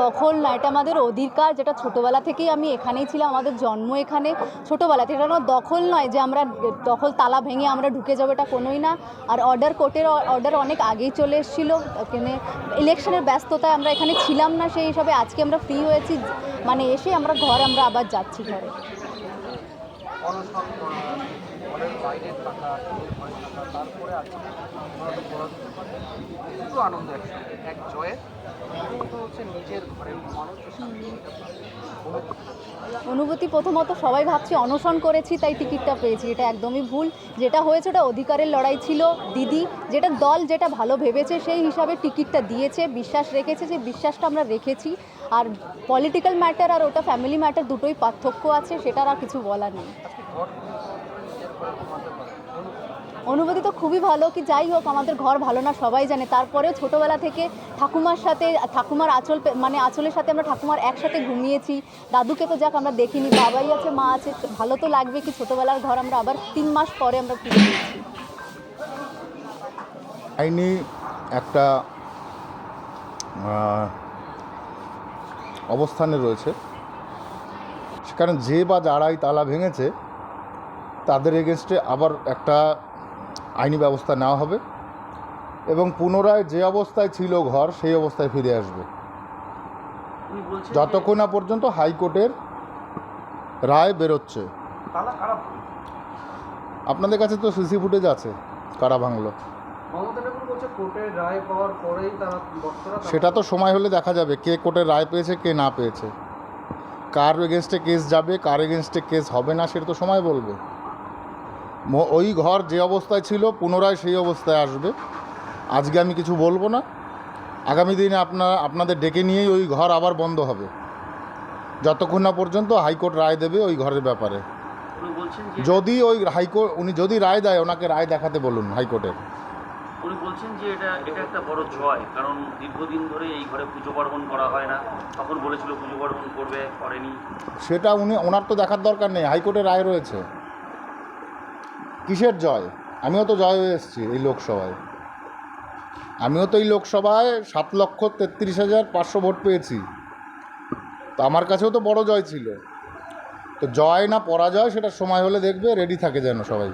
দখল না, এটা আমাদের অধিকার যেটা ছোটোবেলা থেকেই আমি এখানেই ছিলাম, আমাদের জন্ম এখানে। ছোটোবেলা থেকে এটা দখল নয় যে আমরা দখল তালা ভেঙে আমরা ঢুকে যাব, এটা কোনোই না। আর অর্ডার কোর্টের অর্ডার অনেক আগেই চলে এসেছিল, এখানে ইলেকশনের ব্যস্ততায় আমরা এখানে ছিলাম না, সেই হিসাবে আজকে আমরা ফ্রি হয়েছি। মানে এসে আমরা ঘর, আমরা আবার যাচ্ছি ঘরে। বাইরে থাকা ঘরে থাকা তারপরে আজকে দুটো আনন্দ একসঙ্গে এক জয়ের হচ্ছে নিজের ঘরের মানুষ অনুভূতি প্রথমত সবাই ভাবছি অনশন করেছি তাই টিকিটটা পেয়েছি। এটা একদমই ভুল। যেটা হয়েছে ওটা অধিকারের লড়াই ছিল দিদি। যেটা দল যেটা ভালো ভেবেছে সেই হিসাবে টিকিটটা দিয়েছে বিশ্বাস রেখেছে যে বিশ্বাসটা আমরা রেখেছি। আর পলিটিক্যাল ম্যাটার আর ওটা ফ্যামিলি ম্যাটার দুটোই পার্থক্য আছে সেটার আর কিছু বলার নেই আজকে ঘর থেকে নিজের ঘরে ঘুমাতে পারে অনুভূতি তো খুবই ভালো কি যাই হোক, আমাদের ঘর ভালো না, সবাই জানে। তারপরেও ছোটোবেলা থেকে ঠাকুমার সাথে, ঠাকুমার আঁচল মানে আঁচলের সাথে আমরা ঠাকুমার একসাথে ঘুমিয়েছি। দাদুকে তো যাক আমরা দেখিনি, বাবাই আছে, মা আছে ভালো তো লাগবে কি ছোটোবেলার ঘর আমরা আবার তিন মাস পরে আমরা ফিরে আইনি একটা অবস্থানে রয়েছে। সেখানে যে বা যারাই তালা ভেঙেছে তাদের এগেনস্টে আবার একটা আইনি ব্যবস্থা নেওয়া হবে এবং পুনরায় যে অবস্থায় ছিল ঘর সেই অবস্থায় ফিরে আসবে। যতক্ষণ না পর্যন্ত হাইকোর্টের রায় বেরোচ্ছে? আপনাদের কাছে তো সিসি ফুটেজ আছে কারা ভাঙলো। সেটা তো সময় হলে দেখা যাবে কে কোর্টের রায় পেয়েছে কে না পেয়েছে। কার এগেনস্টে কেস যাবে কার এগেনস্টে কেস হবে না সেটা তো সময় বলবে। ওই ঘর যে অবস্থায় ছিল পুনরায় সেই অবস্থায় আসবে। আজকে আমি কিছু বলব না। আগামী দিনে আপনার আপনাদের ডেকে নিয়েই ওই ঘর আবার বন্ধ হবে। যতক্ষণ না পর্যন্ত হাইকোর্ট রায় দেবে ওই ঘরের ব্যাপারে। যদি ওই হাইকোর্ট উনি যদি রায় দেয় ওনাকে রায় দেখাতে বলুন হাইকোর্টের। উনি বলছেন যে এটা এটা একটা বড় জয় কারণ দীর্ঘদিন ধরে এই ঘরে পুজো পার্বণ করা হয় না। তখন বলেছিল পুজো পার্বণ করবে করেনি। সেটা উনি ওনার তো দেখার দরকার নেই হাইকোর্টের রায় রয়েছে। কিসের জয়? আমিও তো জয় হয়ে এসেছি এই লোকসভায়। আমিও তো এই লোকসভায় সাত লক্ষ তেত্রিশ হাজার পাঁচশো ভোট পেয়েছি। তো আমার কাছেও তো বড় জয় ছিল। তো জয় না পরাজয় সেটা সময় হলে দেখবে রেডি থাকে যেন সবাই।